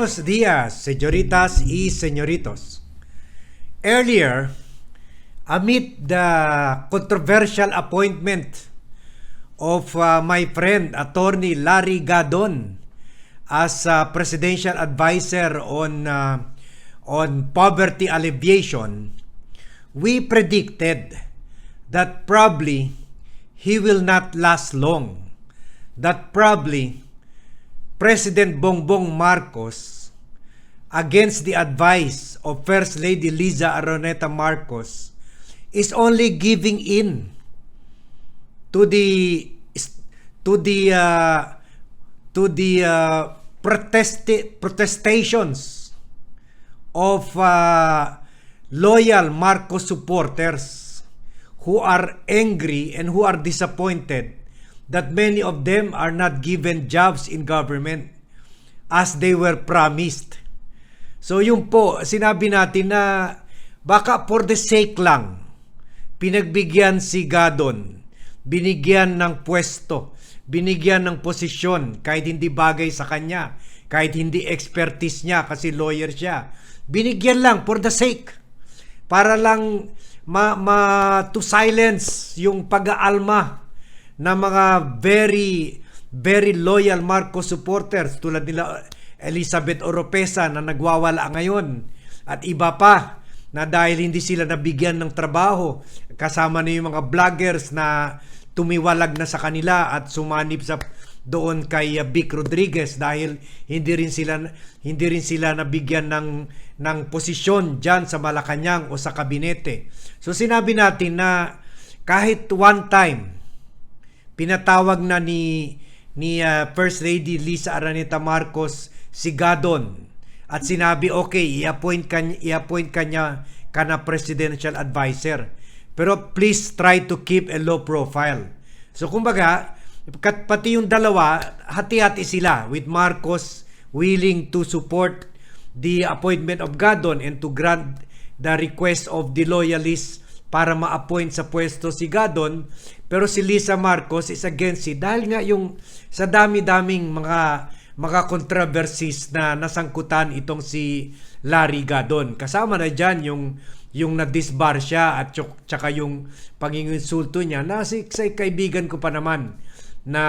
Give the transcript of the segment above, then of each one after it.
Buenos dias, señoritas y señoritos. Earlier, amid the controversial appointment of uh, my friend attorney Larry Gadon as uh, presidential advisor on uh, on poverty alleviation, we predicted that probably he will not last long. That probably President Bongbong Marcos against the advice of First Lady Liza Aroneta Marcos is only giving in to the to the uh, to the uh, protesti- protestations of uh, loyal Marcos supporters who are angry and who are disappointed that many of them are not given jobs in government as they were promised. So yun po, sinabi natin na baka for the sake lang, pinagbigyan si Gadon, binigyan ng pwesto, binigyan ng posisyon kahit hindi bagay sa kanya, kahit hindi expertise niya kasi lawyer siya. Binigyan lang for the sake para lang ma, ma to silence yung pag-aalma na mga very very loyal Marcos supporters tulad nila Elizabeth Oropesa na nagwawala ngayon at iba pa na dahil hindi sila nabigyan ng trabaho kasama na yung mga vloggers na tumiwalag na sa kanila at sumanib sa doon kay uh, Vic Rodriguez dahil hindi rin sila hindi rin sila nabigyan ng ng posisyon diyan sa Malacañang o sa kabinete. So sinabi natin na kahit one time pinatawag na ni ni uh, First Lady Lisa Araneta Marcos si Gadon at sinabi okay i-appoint kanya i-appoint kanya kana presidential advisor pero please try to keep a low profile. So kumbaga pati yung dalawa hati-hati sila with Marcos willing to support the appointment of Gadon and to grant the request of the loyalists para ma-appoint sa pwesto si Gadon. Pero si Lisa Marcos is against it. Dahil nga yung sa dami-daming mga mga controversies na nasangkutan itong si Larry Gadon. Kasama na dyan yung yung na-disbar siya at tsaka yung panginginsulto niya na si, si kaibigan ko pa naman na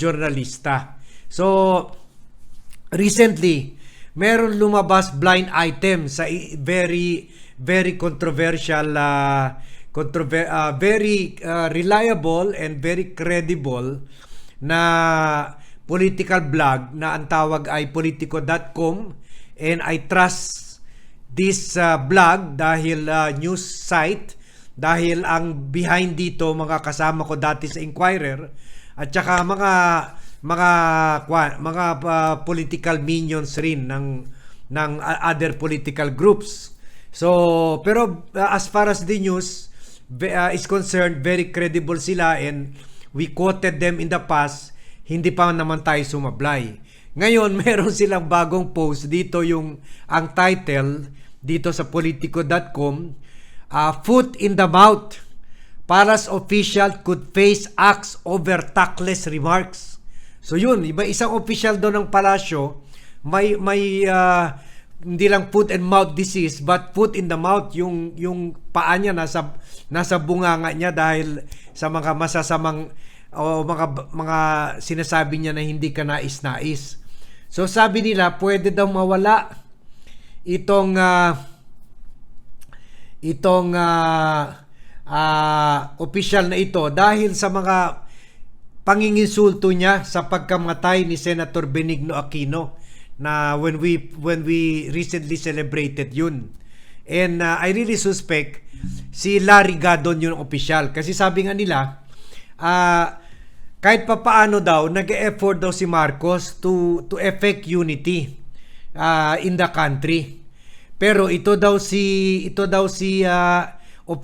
journalista. So, recently, meron lumabas blind item sa very very controversial uh, controver- uh, very uh, reliable and very credible na political blog na ang tawag ay politico.com and I trust this uh, blog dahil uh, news site dahil ang behind dito mga kasama ko dati sa Inquirer at saka mga mga mga uh, political minions rin ng ng other political groups. So pero uh, as far as the news uh, is concerned, very credible sila and we quoted them in the past, hindi pa naman tayo sumablay. Ngayon, meron silang bagong post dito yung ang title dito sa politico.com uh, Foot in the mouth. Paras official could face acts over tactless remarks. So yun, iba isang official doon ng palasyo may may uh, hindi lang foot and mouth disease but foot in the mouth yung yung paa niya nasa nasa bunganga niya dahil sa mga masasamang o mga mga sinasabi niya na hindi ka nais-nais. So sabi nila pwede daw mawala itong uh, itong uh, uh, official na ito dahil sa mga panginginsulto niya sa pagkamatay ni Senator Benigno Aquino na when we when we recently celebrated yun. And uh, I really suspect si Larry Gadon yung official kasi sabi nga nila uh, kahit papaano daw nag-effort daw si Marcos to to effect unity uh, in the country. Pero ito daw si ito daw si uh,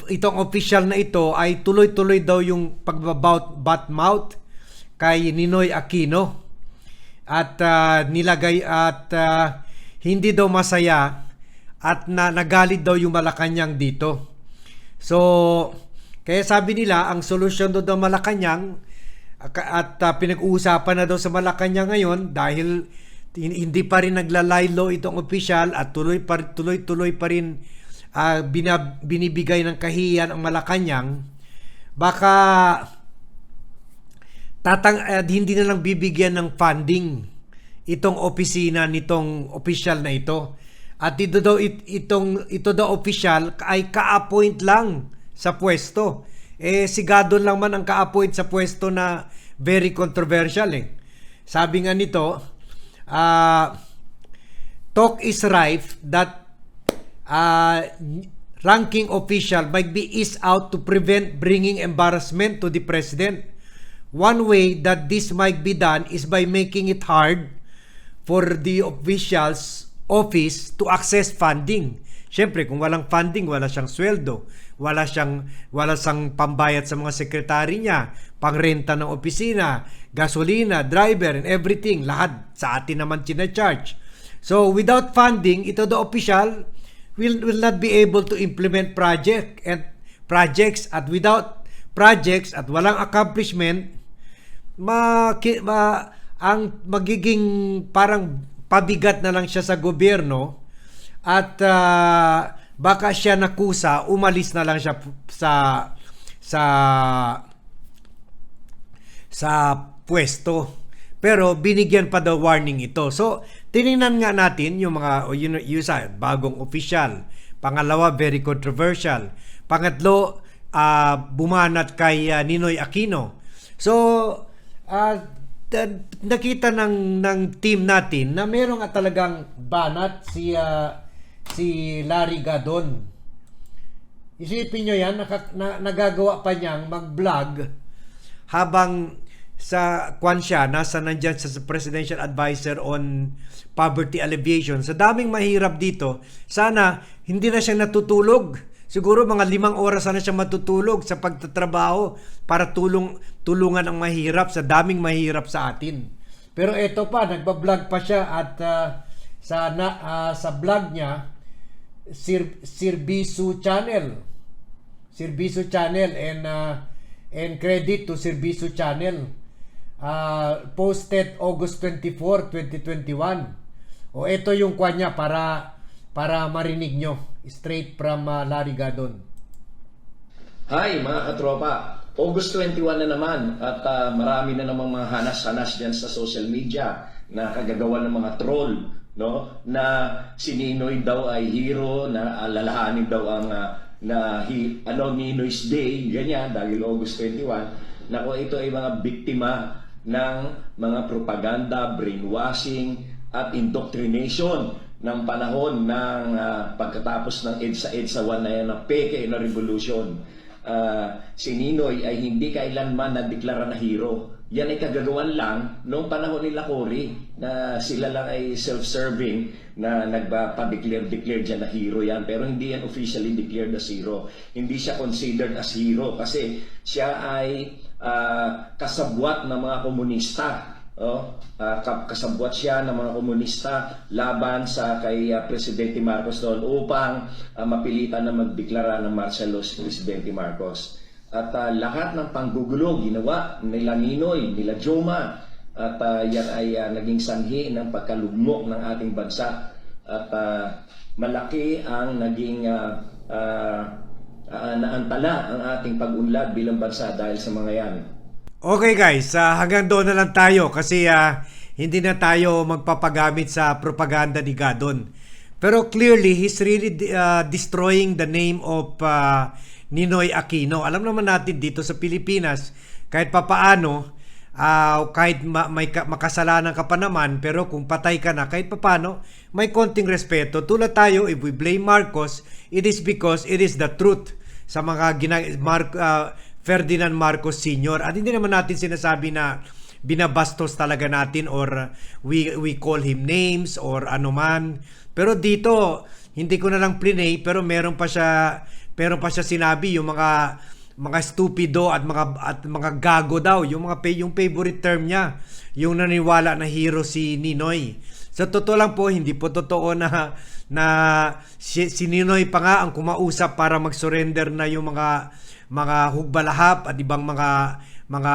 itong official na ito ay tuloy-tuloy daw yung pagbabout bat mouth kay Ninoy Aquino at uh, nilagay at uh, hindi daw masaya at na, nagalit daw yung Malacanang dito. So, kaya sabi nila, ang solusyon daw daw Malacanang at uh, pinag-uusapan na daw sa Malacanang ngayon dahil hin- hindi pa rin naglalaylo itong opisyal at tuloy pa, tuloy-tuloy pa rin ah, binab- binibigay ng kahiyan ang Malacanang, baka tatang eh, hindi na lang bibigyan ng funding itong opisina nitong opisyal na ito. At ito daw it, itong ito daw opisyal ay ka-appoint lang sa pwesto. Eh si Gadon lang man ang ka-appoint sa pwesto na very controversial eh. Sabi nga nito, ah talk is rife that uh, ranking official might be eased out to prevent bringing embarrassment to the president. One way that this might be done is by making it hard for the officials office to access funding. Siyempre, kung walang funding, wala siyang sweldo, wala siyang wala siyang pambayad sa mga sekretary niya, pangrenta ng opisina, gasolina, driver, and everything, lahat sa atin naman charge. So, without funding, ito the official will will not be able to implement project and projects at without projects at walang accomplishment ma, ma ang magiging parang pabigat na lang siya sa gobyerno at ah, baka siya nakusa umalis na lang siya sa sa sa pwesto pero binigyan pa daw warning ito. So, tiningnan nga natin yung mga o yun, yun sa bagong official. Pangalawa, very controversial. Pangatlo, ah, bumanat kay ah, Ninoy Aquino. So, t- nakita ng ng team natin na meron nga talagang banat si ah, si Larry Gadon. Isipin nyo yan, naka, na, nagagawa pa niyang mag-vlog habang sa kwan siya, nasa nandyan sa Presidential Advisor on Poverty Alleviation. Sa daming mahirap dito, sana hindi na siya natutulog. Siguro mga limang oras sana siya matutulog sa pagtatrabaho para tulong tulungan ang mahirap sa daming mahirap sa atin. Pero eto pa, nagba-vlog pa siya at ah, sa na, ah, sa vlog niya Sir Sirbisu Channel. Sirbisu Channel and uh, and credit to Sirbisu Channel. Uh, posted August 24, 2021. O ito yung kwa niya para para marinig nyo straight from uh, Larry Gadon. Hi mga katropa, August 21 na naman at ah, marami na namang mga hanas-hanas dyan sa social media na kagagawa ng mga troll no na si Ninoy daw ay hero na alalahanin daw ang ah, na hi, ano Ninoy's Day ganyan dahil August 21 na kung ito ay mga biktima ng mga propaganda, brainwashing at indoctrination ng panahon ng ah, pagkatapos ng EDSA EDSA 1 na yan na peke na revolution ah, si Ninoy ay hindi kailanman nadeklara na hero. Yan ay kagagawan lang noong panahon nila Cory na sila lang ay self-serving na nagpa-declare-declare dyan na hero yan. Pero hindi yan officially declared as hero. Hindi siya considered as hero kasi siya ay ah, kasabwat ng mga komunista. Oh, ka- kasabwat siya ng mga komunista laban sa kay ah, Presidente Marcos noon upang ah, mapilitan na magdeklara ng martial law si Presidente Marcos. At ah, lahat ng panggugulo ginawa nila Ninoy, nila Joma at ah, yan ay ah, naging sanhi ng pagkalugmok ng ating bansa at ah, malaki ang naging ah, ah, ah, naantala ang ating pag-unlad bilang bansa dahil sa mga yan. Okay guys, ah, hanggang doon na lang tayo kasi ah, hindi na tayo magpapagamit sa propaganda ni Gadon. Pero clearly, he's really ah, destroying the name of ah, Ninoy Aquino. Alam naman natin dito sa Pilipinas, kahit papaano, ah, kahit ma- may ka- makasalanan ka pa naman, pero kung patay ka na, kahit papaano, may konting respeto. Tulad tayo, if we blame Marcos, it is because it is the truth sa mga gina- Mar- ah, Ferdinand Marcos Sr. At hindi naman natin sinasabi na binabastos talaga natin or we we call him names or ano man. Pero dito hindi ko na lang plinay pero meron pa siya meron pa siya sinabi yung mga mga stupido at mga at mga gago daw yung mga yung favorite term niya yung naniwala na hero si Ninoy. Sa totoo lang po hindi po totoo na na si, si Ninoy pa nga ang kumausap para mag-surrender na yung mga mga hugbalahap at ibang mga mga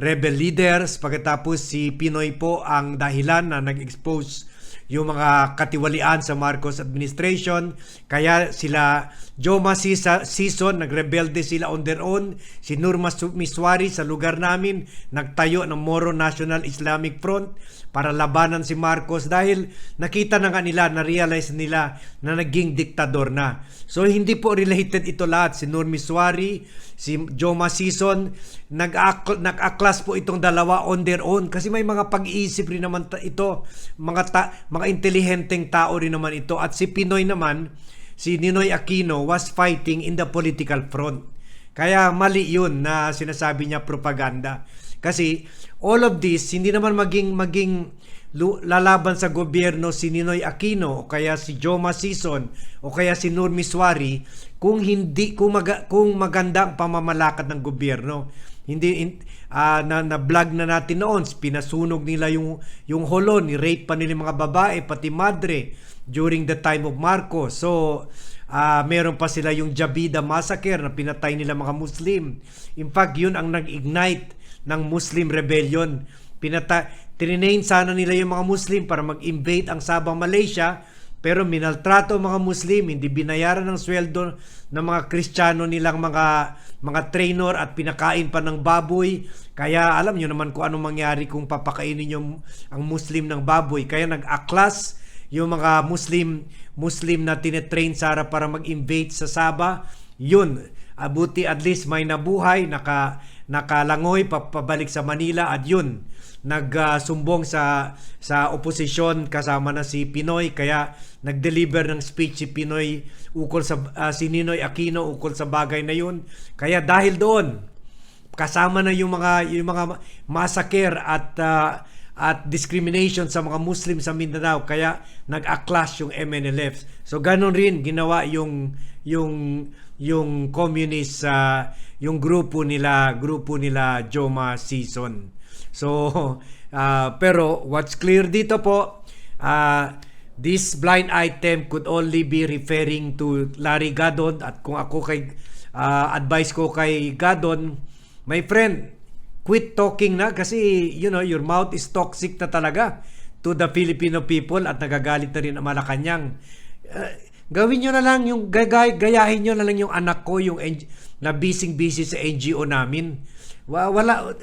rebel leaders. Pagkatapos si Pinoy po ang dahilan na nag-expose yung mga katiwalian sa Marcos administration. Kaya sila Joma Sisa, Sison nagrebelde sila on their own. Si Su- Miswari sa lugar namin nagtayo ng Moro National Islamic Front para labanan si Marcos dahil nakita na nga nila na-realize nila na naging diktador na. So hindi po related ito lahat. Si Nur Miswari si Joma nag-ak- nag-aklas po itong dalawa on their own. Kasi may mga pag-iisip rin naman ito. Mga ta- mga intelihenteng tao rin naman ito. At si Pinoy naman si Ninoy Aquino was fighting in the political front. Kaya mali yun na sinasabi niya propaganda. Kasi all of this hindi naman maging maging lalaban sa gobyerno si Ninoy Aquino o kaya si Joma Sison o kaya si Nur Miswari kung hindi kung, maga, kung maganda ang pamamalakad ng gobyerno. Hindi in, ah, na, na vlog na natin noon pinasunog nila yung yung holon ni rape pa nila yung mga babae pati madre during the time of Marcos so ah, meron pa sila yung Jabida massacre na pinatay nila mga Muslim. In fact yun ang nag-ignite ng Muslim rebellion pinata trinain sana nila yung mga Muslim para mag-invade ang Sabah Malaysia pero minaltrato ang mga Muslim, hindi binayaran ng sweldo ng mga Kristiyano nilang mga mga trainer at pinakain pa ng baboy. Kaya alam niyo naman kung anong mangyari kung papakainin niyo ang Muslim ng baboy. Kaya nag-aklas yung mga Muslim Muslim na tinetrain Sara para mag-invade sa Sabah. Yun, abuti at least may nabuhay, naka nakalangoy papabalik sa Manila at yun nagsumbong sa sa oposisyon kasama na si Pinoy. Kaya nag-deliver ng speech si Pinoy ukol sa ah, si Ninoy Aquino ukol sa bagay na yun. Kaya dahil doon kasama na yung mga yung mga massacre at ah, at discrimination sa mga Muslim sa Mindanao. Kaya nag-aklas yung MNLF so ganon rin ginawa yung yung yung communist sa yung grupo nila grupo nila Joma Season So, ah, pero what's clear dito po, ah, this blind item could only be referring to Larry Gadon. At kung ako kay ah, advice ko kay Gadon, my friend, quit talking na kasi you know, your mouth is toxic na talaga to the Filipino people at nagagalit na rin ang Malacanang. Ah, gawin nyo na lang yung gagay, gayahin nyo na lang yung anak ko yung NG na busy-busy sa NGO namin. Wa- Wala,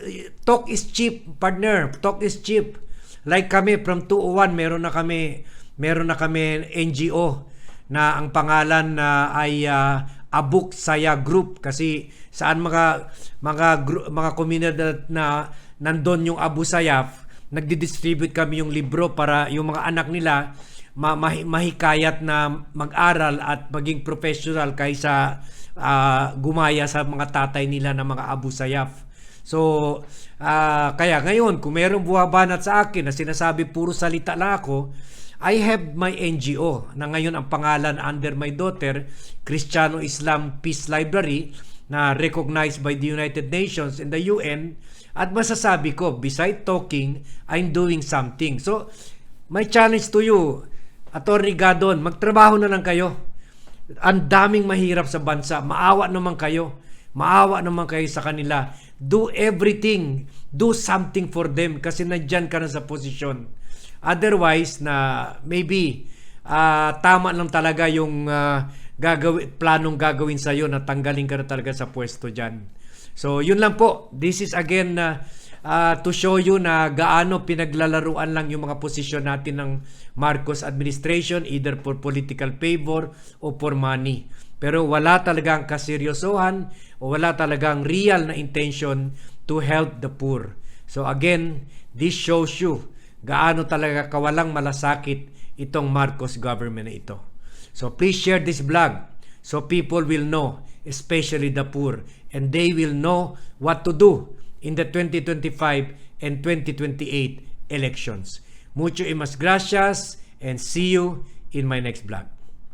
talk is cheap, partner. Talk is cheap. Like kami, from 201, meron na kami, meron na kami NGO na ang pangalan na ay ah, Abuk Saya Group kasi saan mga mga gru- mga komunidad na nandon yung Abu Sayyaf nagdi-distribute kami yung libro para yung mga anak nila ma- mahi- mahikayat na mag-aral at maging professional kaysa ah, gumaya sa mga tatay nila na mga Abu Sayyaf. So, ah, kaya ngayon, kung merong buwabanat sa akin na sinasabi puro salita lang ako, I have my NGO na ngayon ang pangalan under my daughter, Cristiano Islam Peace Library, na recognized by the United Nations and the UN. At masasabi ko, beside talking, I'm doing something. So, my challenge to you, Attorney Gadon, magtrabaho na lang kayo. Ang daming mahirap sa bansa. Maawa naman kayo. Maawa naman kayo sa kanila. Do everything. Do something for them kasi nandyan ka na sa posisyon. Otherwise, na maybe ah, tama lang talaga yung ah, gagawin, planong gagawin sa iyo na tanggalin ka na talaga sa pwesto dyan. So, yun lang po. This is again na ah, to show you na gaano pinaglalaruan lang yung mga posisyon natin ng Marcos administration either for political favor o for money. Pero wala talagang kaseryosohan o wala talagang real na intention to help the poor. So again, this shows you gaano talaga kawalang malasakit itong Marcos government na ito. So please share this vlog so people will know, especially the poor, and they will know what to do in the 2025 and 2028 elections. Mucho y mas gracias and see you in my next vlog.